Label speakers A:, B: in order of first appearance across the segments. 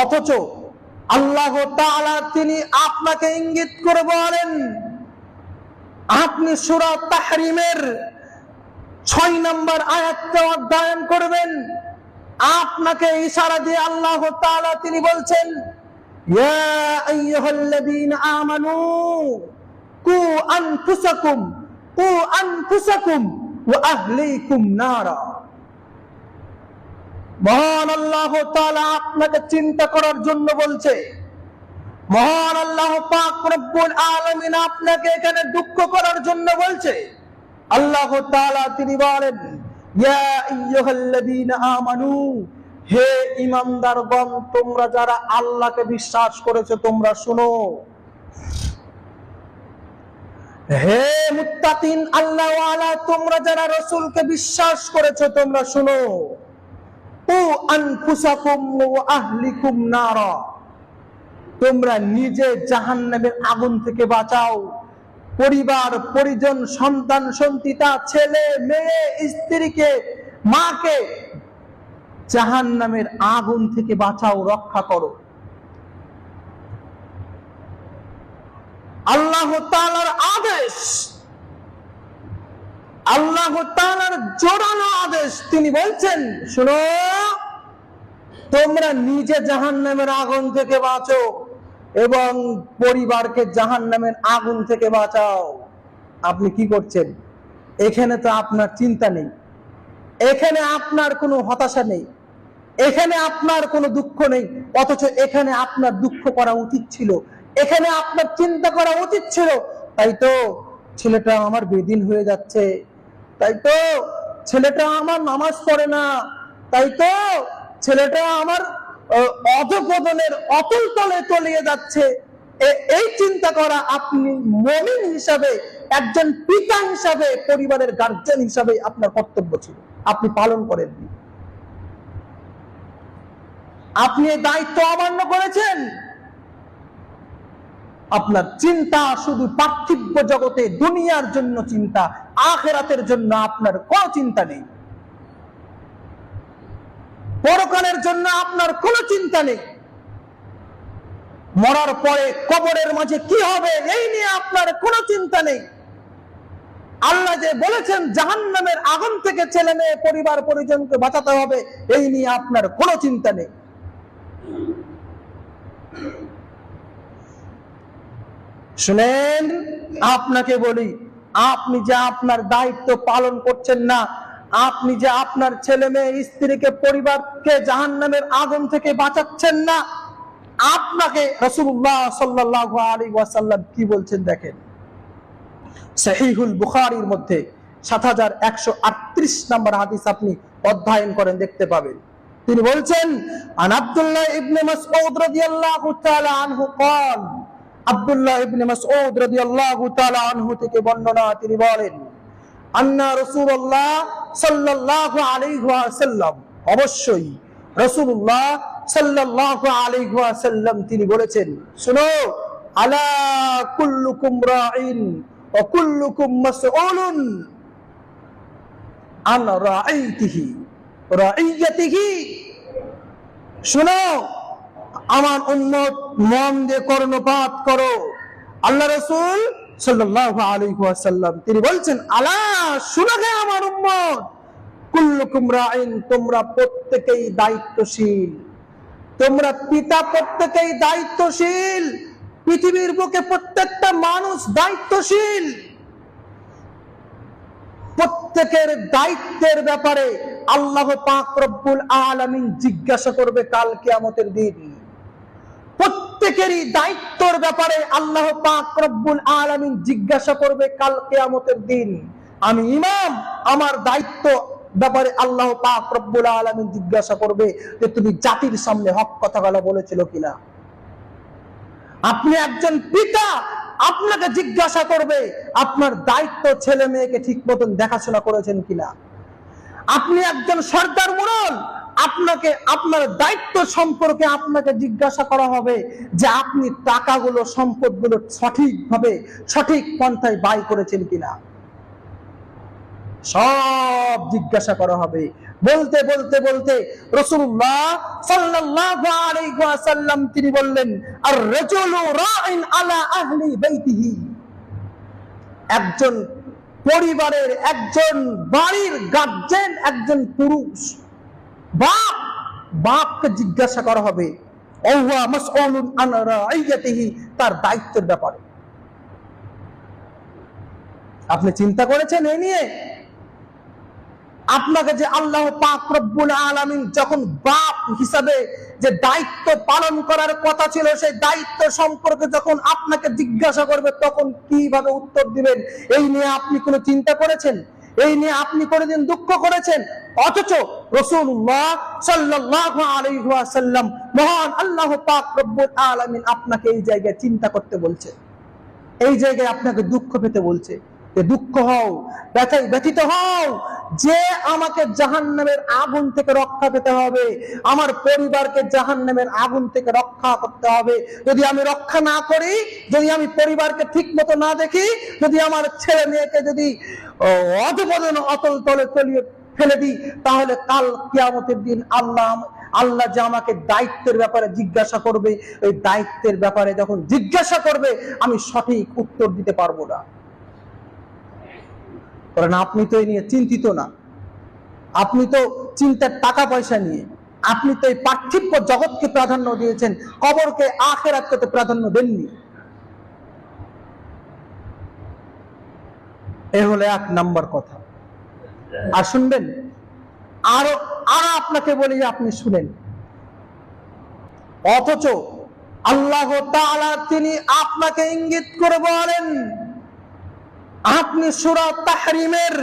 A: অথচ আল্লাহ তিনি আপনাকে ইঙ্গিত করে বলেন, আপনি সূরা তাহরিমের ছয় নম্বর আয়াতটা অধ্যয়ন করবেন। আপনাকে ইশারা দিয়ে আল্লাহ তাআলা তিনি বলছেন আমানু, কু নারা। মহান আল্লাহ আপনাকে চিন্তা করার জন্য বলছে, মহান আল্লাহ পাক আলামিন আপনাকে এখানে দুঃখ করার জন্য বলছে। আল্লাহ তাআলা তিনি বলেন তোমরা যারা আল্লাহকে বিশ্বাস করেছ, তোমরা শুনো। হে মুত্তাকিন, আল্লাহওয়ালা, তোমরা যারা রসুলকে বিশ্বাস করেছ, তোমরা শুনো। আহলিকুম তোমরা নিজে জাহান্নামের আগুন থেকে বাঁচাও। পরিবার, পরিজন, সন্তান সন্তিতা ছেলে, মেয়ে, স্ত্রীকে, মাকে জাহান্নামের আগুন থেকে বাঁচাও, রক্ষা করো। আল্লাহ তাআলার আদেশ আল্লাহ জোরালো আদেশ। তিনি বলছেন, শুনো, তোমরা নিজে জাহান্নামের আগুন থেকে বাঁচো এবং পরিবারকে জাহান্নামের আগুন থেকে বাঁচাও। আপনি কি করছেন? এখানে তো আপনার চিন্তা নেই। এখানে আপনার কোনো হতাশা নেই। এখানে আপনার কোনো দুঃখ নেই। অথচ এখানে আপনার দুঃখ করা উচিত ছিল। এখানে আপনার চিন্তা করা উচিত ছিল। তাই তো ছেলেটা আমার বেদিন হয়ে যাচ্ছে। তাই তো ছেলেটা আমার নামাজ পড়ে না। তাই তো ছেলেটা আমার অধপতনের অতল তলে তলিয়ে যাচ্ছে। এই চিন্তা করা আপনি মমিন হিসাবে, একজন পিতা হিসাবে, পরিবারের গার্জেন হিসাবে আপনার কর্তব্য ছিল। আপনি পালন করেননি। আপনি দায়িত্ব অমান্য করেছেন? আপনার চিন্তা শুধু পার্থিব্য জগতে, দুনিয়ার জন্য চিন্তা, আখেরাতের জন্য আপনার কোনো চিন্তা নেই। পরকালের জন্য আপনার কোনো চিন্তা নেই। মরার পরে কবরের মাঝে কি হবে, এই নিয়ে আপনার কোনো চিন্তা নেই। আল্লাহ যে বলেছেন, জাহান্নামের আগুন থেকে ছেলে মেয়ে পরিবার পরিজনকে বাঁচাতে হবে, এই নিয়ে আপনার কোনো চিন্তা নেই। শুনেন আপনাকে বলি আপনি যে আপনার দায়িত্ব পালন করছেন না আপনি যে আপনার ছেলে মেয়ে স্ত্রীকে পরিবারকে জাহান্নামের আগুন থেকে বাঁচাচ্ছেন না আপনাকে রসুল্লাহ সাল্লাহ আলী ওয়াসাল্লাম কি বলছেন দেখেন সহিহুল বুখারির মধ্যে সাত হাজার একশো আটত্রিশ নম্বর হাদিস আপনি অধ্যয়ন করেন দেখতে পাবেন তিনি বলছেন আন আব্দুল্লাহ ইবনে মাসউদ রাদিয়াল্লাহু তাআলা আনহু قال আব্দুল্লাহ ইবনে মাসউদ রাদিয়াল্লাহু তাআলা আনহু থেকে বর্ণনা তিনি বলেন, আন্না রাসূলুল্লাহ সাল্লাল্লাহু আলাইহি ওয়াসাল্লাম, অবশ্যই রাসূলুল্লাহ সাল্লাল্লাহু আলাইহি ওয়াসাল্লাম তিনি বলেছেন, শুনো, আলা কুল্লুকুম রাইন ওয়া কুল্লুকুম মাসউলুন আন রাইতিহি রাইয়াতিহি শুনো আমার উম্মত মন দিয়ে কর্ণপাত করো। আল্লাহ রসুল ওয়াসাল্লাম, তিনি বলছেন, আলা শুনো আমার দায়িত্বশীল। পৃথিবীর প্রত্যেকটা মানুষ দায়িত্বশীল। প্রত্যেকের দায়িত্বের ব্যাপারে আল্লাহ পাক রব্বুল আলামিন জিজ্ঞাসা করবে কাল কিয়ামতের দিন। প্রত্যেকেরই দায়িত্বর ব্যাপারে আল্লাহ পাক রব্বুল আলামিন জিজ্ঞাসা করবে কাল কিয়ামতের দিন। আমি ইমাম, আমার দায়িত্ব ব্যাপারে আল্লাহ পাক রব্বুল আলামিন জিজ্ঞাসা করবে যে তুমি জাতির সামনে হক কথাগুলো বলেছিল কিনা। আপনি একজন পিতা, আপনাকে জিজ্ঞাসা করবে আপনার দায়িত্ব ছেলে মেয়েকে ঠিক মতন দেখাশোনা করেছেন কিনা। আপনি একজন সর্দার মোড়ল আপনাকে, আপনার দায়িত্ব সম্পর্কে আপনাকে জিজ্ঞাসা করা হবে যে আপনি টাকাগুলো, সম্পদগুলো সঠিকভাবে, সঠিক পন্থায় ব্যয় করেছেন কিনা। সব জিজ্ঞাসা করা হবে। বলতে বলতে বলতে রসুল্লাহ তিনি বললেন আলা একজন পরিবারের একজন বাড়ির গার্জেন একজন পুরুষ বাপ, বাপকে জিজ্ঞাসা করা হবে তার দায়িত্বের ব্যাপারে। আপনি চিন্তা করেছেন এই নিয়ে? আপনাকে যে আল্লাহ পাক রব্বুল আলামিন যখন বাপ হিসাবে যে দায়িত্ব পালন করার কথা ছিল, সেই দায়িত্ব সম্পর্কে যখন আপনাকে জিজ্ঞাসা করবে, তখন কীভাবে উত্তর দিবেন? এই নিয়ে আপনি কোনো চিন্তা করেছেন? এই নিয়ে আপনি কোনোদিন দুঃখ করেছেন? অথচ রসুল্লাহ মহান আল্লাহ আলামিন আপনাকে এই জায়গায় চিন্তা করতে বলছে। এই জায়গায় আপনাকে দুঃখ পেতে বলছে। দুঃখ হও ব্যথায় ব্যথিত হও। যে আমাকে জাহান্নামের আগুন থেকে রক্ষা পেতে হবে, আমার পরিবারকে জাহান্নামের আগুন থেকে রক্ষা করতে হবে। যদি আমি রক্ষা না করি, যদি আমি পরিবারকে ঠিক মতো না দেখি, যদি আমার ছেলে মেয়েকে যদি অধপদন অতল তলে তলিয়ে ফেলে দিই, তাহলে কাল কিয়ামতের দিন আল্লাহ আল্লাহ যে আমাকে দায়িত্বের ব্যাপারে জিজ্ঞাসা করবে, ওই দায়িত্বের ব্যাপারে যখন জিজ্ঞাসা করবে, আমি সঠিক উত্তর দিতে পারব না। কারণ আপনি তো এই নিয়ে চিন্তিত না। আপনি তো চিন্তার টাকা পয়সা নিয়ে, আপনি তো এই পার্থিব জগৎকে প্রাধান্য দিয়েছেন, কবরকে আখেরাতকে তো প্রাধান্য দেননি। এ হলো এক নাম্বার কথা। আর শুনবেন, আরও আরও আপনাকে বলি আপনি শুনেন। অথচ আল্লাহ তিনি আপনাকে ইঙ্গিত করে বলেন আপনি সুরা তাহরিমের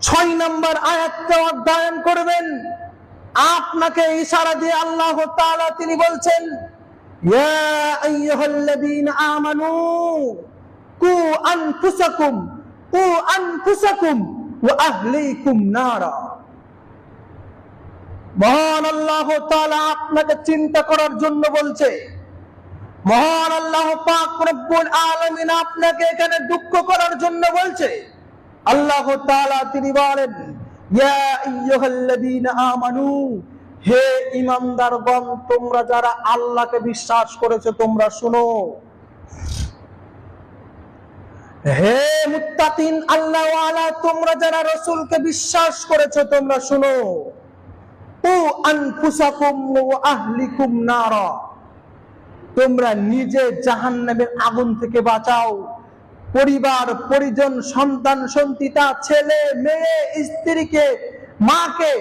A: ছয় নম্বর আয়াতকে অধ্যয়ন করবেন। আপনাকে ইশারা দিয়ে আল্লাহ তিনি বলছেন আমানু আল্লাহ আপনাকে চিন্তা করার জন্য বলছে মহান আল্লাহ পাক রব্বুল আলামিন আপনাকে এখানে দুঃখ করার জন্য বলছে। আল্লাহ তাআলা তিনি বলেন আমানু, হে তোমরা যারা আল্লাহকে বিশ্বাস করেছ, তোমরা শুনো। হে আল্লাহ তোমরা যারা বিশ্বাস করেছ, তোমরা শুনো। ও আনফুসাকুম আহলিকুম নারা তোমরা নিজে জাহান্নামের আগুন থেকে বাঁচাও। পরিবার, পরিজন, সন্তান, সন্তিতা, ছেলে, মেয়ে, স্ত্রীকে, মাকে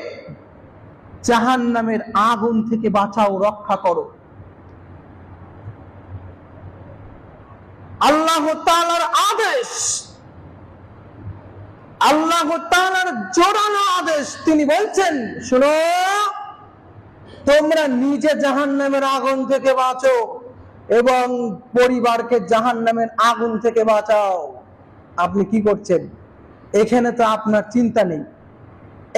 A: জাহান্নামের আগুন থেকে বাঁচাও, রক্ষা করো। আল্লাহ তালার আদেশ, আল্লাহ তালার জোরানো আদেশ তিনি বলছেন, শুনো, তোমরা নিজে জাহান্নামের আগুন থেকে বাঁচো। এবং পরিবারকে জাহান্নামের আগুন থেকে বাঁচাও। আপনি কি করছেন? এখানে তো আপনার চিন্তা নেই।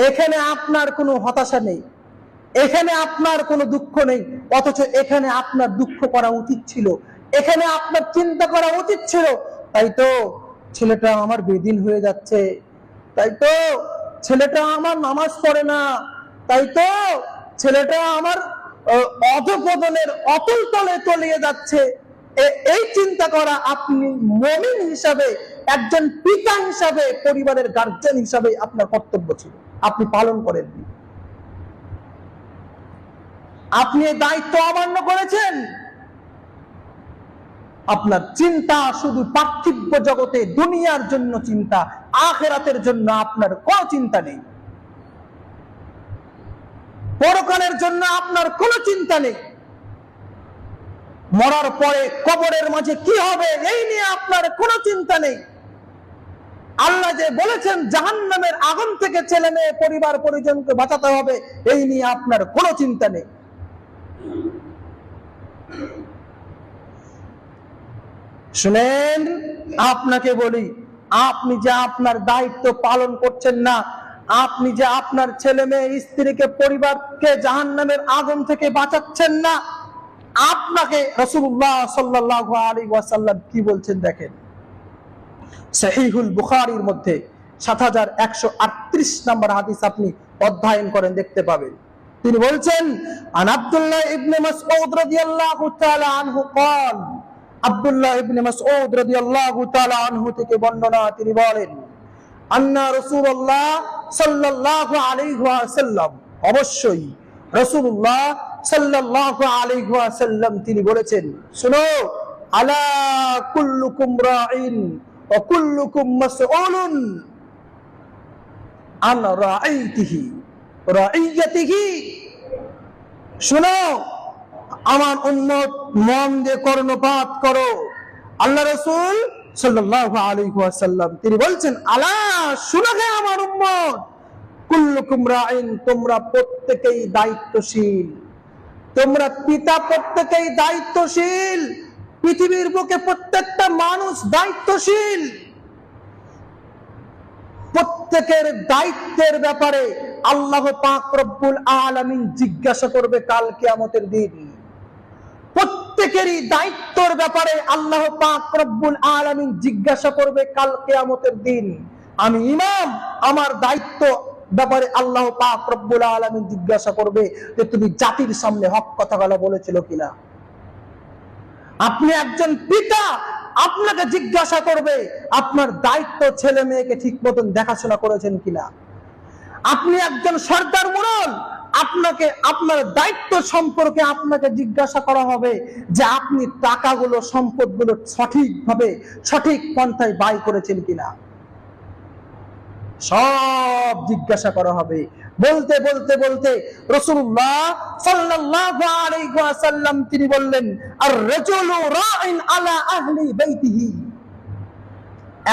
A: এখানে আপনার কোনো হতাশা নেই। এখানে আপনার কোনো দুঃখ নেই। অথচ এখানে আপনার দুঃখ করা উচিত ছিল। এখানে আপনার চিন্তা করা উচিত ছিল। তাই তো ছেলেটা আমার বেদিন হয়ে যাচ্ছে। তাই তো ছেলেটা আমার নামাজ পড়ে না। তাই তো ছেলেটা আমার অধপতনের অতল তলে তলিয়ে যাচ্ছে। এই চিন্তা করা আপনি মমিন হিসাবে, একজন পিতা হিসাবে, পরিবারের গার্জেন হিসাবে আপনার কর্তব্য ছিল। আপনি পালন করেননি। আপনি দায়িত্ব অমান্য করেছেন। আপনার চিন্তা শুধু পার্থিব জগতে, দুনিয়ার জন্য চিন্তা, আখেরাতের জন্য আপনার কোনো চিন্তা নেই। পরকালের জন্য আপনার কোনো চিন্তা নেই। মরার পরে কবরের মাঝে কি হবে এই নিয়ে আপনার কোনো চিন্তা নেই। আল্লাহ যে বলেছেন, জাহান্নামের আগুন থেকে ছেলে মেয়ে পরিবার পরিজনকে বাঁচাতে হবে, এই নিয়ে আপনার কোনো চিন্তা নেই। শুনেন, আপনাকে বলি, আপনি যে আপনার দায়িত্ব পালন করছেন না আপনি যে আপনার ছেলে মেয়ে স্ত্রীকে পরিবারকে জাহান্নামের আগুন থেকে বাঁচাচ্ছেন না আপনাকে রসুল্লাহ সাল্লাহ আলী ওয়াসাল্লাম কি বলছেন দেখেন সহিহুল বুখারির মধ্যে সাত হাজার একশো আটত্রিশ নম্বর হাদিস আপনি অধ্যয়ন করেন দেখতে পাবেন তিনি বলছেন আন আব্দুল্লাহ ইবনে মাসউদ রাদিয়াল্লাহু তাআলা আনহু قال আব্দুল্লাহ ইবনে মাসউদ রাদিয়াল্লাহু তাআলা আনহু থেকে বর্ণনা তিনি বলেন আন্না রাসূলুল্লাহ অবশ্যই আলাইহি ওয়াসাল্লাম তিনি বলেছেন, শুনো, আলা আমার উম্মত মন দিয়ে কর্ণপাত করো। আল্লাহ রসুল তিনি বলছেন আমার তোমরা প্রত্যেকেই দায়িত্বশীল। তোমরা পিতা প্রত্যেকেই দায়িত্বশীল। পৃথিবীর বুকে প্রত্যেকটা মানুষ দায়িত্বশীল। প্রত্যেকের দায়িত্বের ব্যাপারে আল্লাহ পাক রব্বুল আলামিন জিজ্ঞাসা করবে কাল কিয়ামতের দিন। প্রত্যেকেরই দায়িত্বর ব্যাপারে আল্লাহ পাক রব্বুল আলামিন জিজ্ঞাসা করবে, কাল কিয়ামতের দিন আমি ইমাম, আমার দায়িত্ব ব্যাপারে আল্লাহ পাক রব্বুল আলামিন জিজ্ঞাসা করবে যে তুমি জাতির সামনে হক কথাগুলো বলেছিল কিনা। আপনি একজন পিতা, আপনাকে জিজ্ঞাসা করবে, আপনার দায়িত্ব ছেলে মেয়েকে ঠিক মতন দেখাশোনা করেছেন কিনা। আপনি একজন সর্দার মুরল আপনাকে, আপনার দায়িত্ব সম্পর্কে আপনাকে জিজ্ঞাসা করা হবে যে আপনি টাকাগুলো, সম্পদগুলো সঠিকভাবে, সঠিক পন্থায় ব্যয় করেছেন কিনা। সব জিজ্ঞাসা করা হবে। বলতে বলতে বলতে রসুল্লাহ তিনি বললেন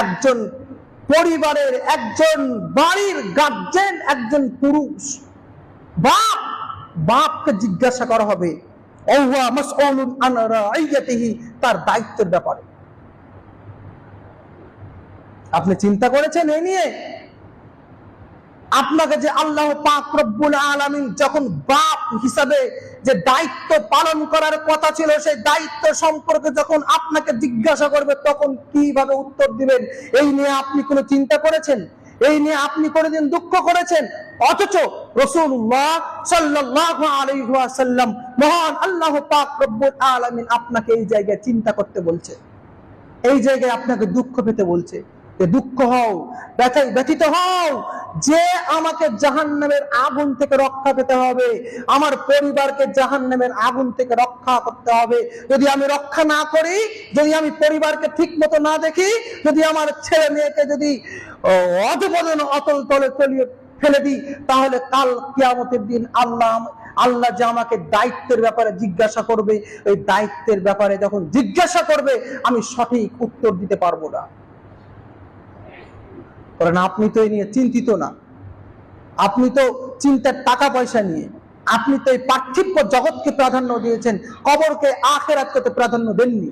A: একজন পরিবারের, একজন বাড়ির গার্জেন একজন পুরুষ। বাপ, বাপকে জিজ্ঞাসা করা হবে তার দায়িত্বের ব্যাপারে। আপনি চিন্তা করেছেন এই নিয়ে? আপনাকে যে আল্লাহ পাক রব্বুল আলামিন যখন বাপ হিসাবে যে দায়িত্ব পালন করার কথা ছিল, সেই দায়িত্ব সম্পর্কে যখন আপনাকে জিজ্ঞাসা করবে, তখন কীভাবে উত্তর দিবেন? এই নিয়ে আপনি কোনো চিন্তা করেছেন? এই নিয়ে আপনি কোনোদিন দুঃখ করেছেন? অথচ আপনাকে এই জায়গায় চিন্তা করতে বলছে। এই জায়গায় আপনাকে দুঃখ পেতে বলছে। দুঃখ হও ব্যথিত হও, যে আমাকে জাহান্নামের আগুন থেকে রক্ষা পেতে হবে, আমার পরিবারকে জাহান্নামের আগুন থেকে রক্ষা করতে হবে। যদি আমি রক্ষা না করি, যদি আমি পরিবারকে ঠিক মতো না দেখি, যদি আমার ছেলে মেয়েকে যদি অধপদন অতল তলে তলিয়ে ফেলে দিই, তাহলে কাল কিয়ামতের দিন আল্লাহ আল্লাহ যে আমাকে দায়িত্বের ব্যাপারে জিজ্ঞাসা করবে, ওই দায়িত্বের ব্যাপারে যখন জিজ্ঞাসা করবে, আমি সঠিক উত্তর দিতে পারব না। কারণ আপনি তো এই নিয়ে চিন্তিত না। আপনি তো চিন্তার টাকা পয়সা নিয়ে, আপনি তো এই পার্থিব্য জগৎকে প্রাধান্য দিয়েছেন, কবরকে আখেরাতকে তো প্রাধান্য দেননি।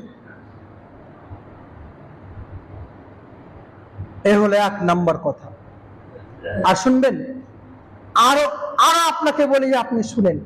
A: এ হলো এক নাম্বার কথা। আর শুনবেন? আরও আরও আপনাকে বলি যে আপনি শুনেন।